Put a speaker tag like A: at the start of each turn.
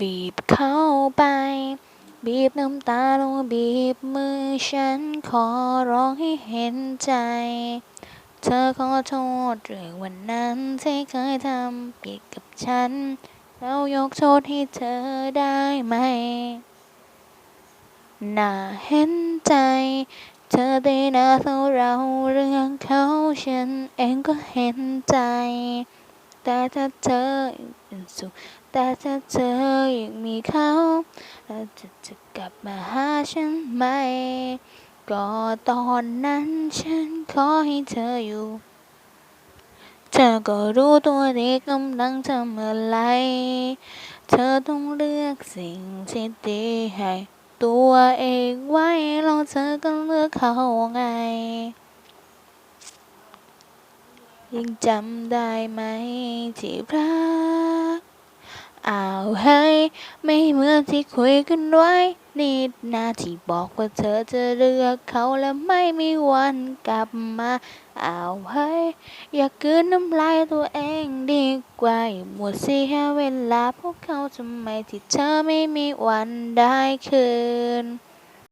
A: บีบเข้าไป บีบน้ำตาลงบีบมือฉันขอร้องให้เห็นใจ เธอขอโทษเรื่องวันนั้นที่เคยทำผิดกับฉัน แล้วยกโทษให้เธอได้ไหม น่าเห็นใจ เธอได้นาเท่าเราเรื่องเขาฉันเองก็เห็นใจ แต่ถ้าเธอยังเป็นสุขแต่ถ้าเธอยังมีเขาแล้วเธอจะกลับมาหาฉันไหม ก็ตอนนั้นฉันขอให้เธออยู่ เธอก็รู้ตัวดีกำลังทำอะไร เธอต้องเลือกสิ่งที่ดีให้ตัวเองไว้แล้วเธอก็เลือกเขาไง ยังจำได้ไหมที่รักอ้าวเฮ้ยไม่เหมือนที่คุยกันไว้นิดนาที่บอกว่าเธอจะเลือกเขาและไม่มีวันกลับมาอ้าวเฮ้ยอย่ากืนน้ำลายตัวเองดีกว่าอย่ามัวเสียเวลาพวกเขาทำไมที่เธอไม่มีวันได้คืน